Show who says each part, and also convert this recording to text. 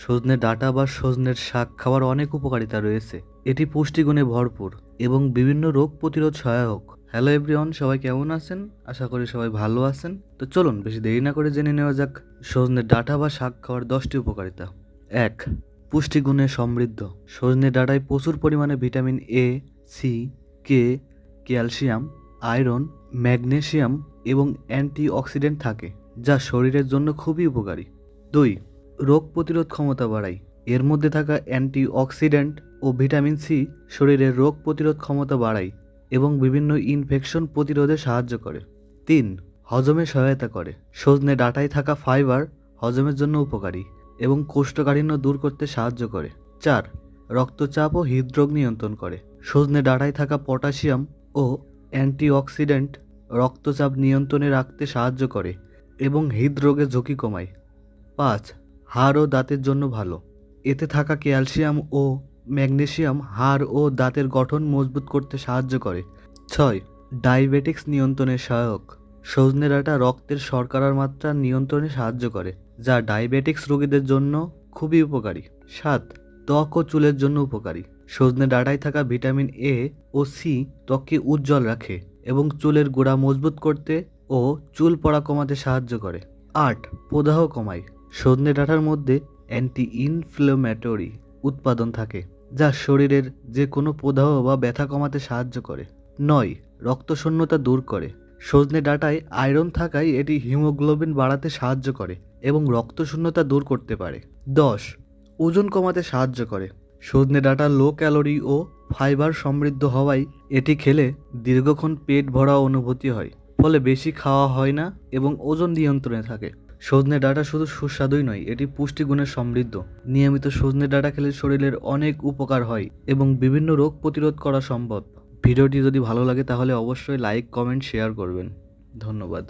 Speaker 1: সজনে ডাঁটা বা সজনের শাক খাওয়ার অনেক উপকারিতা রয়েছে। এটি পুষ্টিগুণে ভরপুর এবং বিভিন্ন রোগ প্রতিরোধ সহায়ক। হ্যালো এভরিওয়ান সবাই কেমন আছেন? আশা করি সবাই ভালো আছেন। তো চলুন, বেশি দেরি না করে জেনে নেওয়া যাক সজনে ডাঁটা বা শাক খাওয়ার দশটি উপকারিতা। এক, পুষ্টিগুণে সমৃদ্ধ। সজনে ডাঁটায় প্রচুর পরিমাণে vitamin A C K calcium, iron, magnesium এবং অ্যান্টিঅক্সিডেন্ট থাকে, যা শরীরের জন্য খুবই উপকারী। দুই রোগ প্রতিরোধ ক্ষমতা বাড়ায়। এর মধ্যে থাকা অ্যান্টিঅক্সিডেন্ট ও ভিটামিন সি শরীরের রোগ প্রতিরোধ ক্ষমতা বাড়ায় এবং বিভিন্ন ইনফেকশন প্রতিরোধে সাহায্য করে। তিন, হজমে সহায়তা করে। সজনে ডাটায় থাকা ফাইবার হজমের জন্য উপকারী এবং কোষ্ঠকাঠিন্য দূর করতে সাহায্য করে। চার, রক্তচাপ ও হৃদরোগ নিয়ন্ত্রণ করে। সজনে ডাটায় থাকা পটাশিয়াম ও অ্যান্টিঅক্সিডেন্ট রক্তচাপ নিয়ন্ত্রণে রাখতে সাহায্য করে এবং হৃদরোগের ঝুঁকি কমায়। পাঁচ হাড় ও দাঁতের জন্য ভালো। এতে থাকা ক্যালসিয়াম ও ম্যাগনেসিয়াম হাড় ও দাঁতের গঠন মজবুত করতে সাহায্য করে। ছয়, ডায়াবেটিক্স নিয়ন্ত্রণে সহায়ক। সজনে ডাঁটা রক্তের শর্করার মাত্রা নিয়ন্ত্রণে সাহায্য করে, যা ডায়াবেটিক্স রোগীদের জন্য খুবই উপকারী। সাত, ত্বক ও চুলের জন্য উপকারী। সজনে ডাঁটায় থাকা ভিটামিন এ ও সি ত্বককে উজ্জ্বল রাখে এবং চুলের গোড়া মজবুত করতে ও চুল পড়া কমাতে সাহায্য করে। আট, প্রদাহ কমায়। সজনে ডাঁটার মধ্যে অ্যান্টি ইনফ্লেমেটরি উৎপাদন থাকে, যা শরীরের যে কোনো প্রদাহ বা ব্যথা কমাতে সাহায্য করে। নয়, রক্তশূন্যতা দূর করে। সজনে ডাঁটায় আয়রন থাকায় এটি হিমোগ্লোবিন বাড়াতে সাহায্য করে এবং রক্তশূন্যতা দূর করতে পারে। দশ, ওজন কমাতে সাহায্য করে। সজনে ডাঁটা লো ক্যালোরি ও ফাইবার সমৃদ্ধ হওয়ায় এটি খেলে দীর্ঘক্ষণ পেট ভরা অনুভূতি হয়, ফলে বেশি খাওয়া হয় না এবং ওজন নিয়ন্ত্রণে থাকে। সজনে ডাটা শুধু সুস্বাদুই নয়, এটি পুষ্টিগুণে সমৃদ্ধ। নিয়মিত সজনে ডাটা খেলে শরীরের অনেক উপকার হয় এবং বিভিন্ন রোগ প্রতিরোধ করা সম্ভব। ভিডিওটি যদি ভালো লাগে তাহলে অবশ্যই লাইক, কমেন্ট, শেয়ার করবেন। ধন্যবাদ।